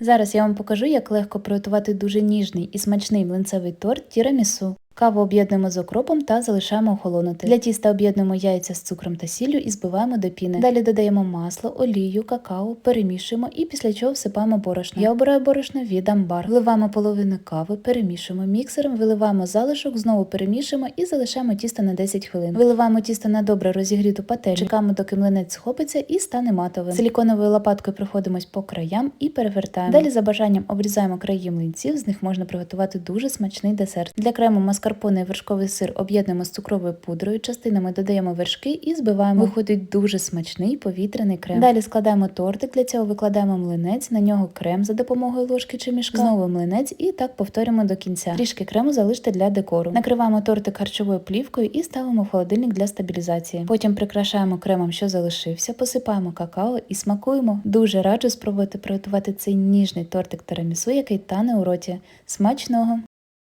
Зараз я вам покажу, як легко приготувати дуже ніжний і смачний млинцевий торт тірамісу. Каву об'єднуємо з окропом та залишаємо охолонути. Для тіста об'єднуємо яйця з цукром та сіллю і збиваємо до піни. Далі додаємо масло, олію, какао, перемішуємо і після чого всипаємо борошно. Я обираю борошно від амбар. Вливаємо половину кави, перемішуємо міксером, виливаємо залишок, знову перемішуємо і залишаємо тісто на 10 хвилин. Виливаємо тісто на добре розігріту пательню, чекаємо, доки млинець схопиться і стане матовим. Силіконовою лопаткою проходимось по краям і перевертаємо. Далі за бажанням обрізаємо краї млинців, з них можна приготувати дуже смачний десерт. Для крему маскарпоне і вершковий сир об'єднуємо з цукровою пудрою, частинами додаємо вершки і збиваємо. Виходить дуже смачний повітряний крем. Далі складаємо тортик, для цього викладаємо млинець, на нього крем за допомогою ложки чи мішка, знову млинець і так повторюємо до кінця. Трішки крему залиште для декору. Накриваємо тортик харчовою плівкою і ставимо в холодильник для стабілізації. Потім прикрашаємо кремом, що залишився, посипаємо какао і смакуємо. Дуже раджу спробувати приготувати цей ніжний тортик тирамісу, який тане у роті. Смачного!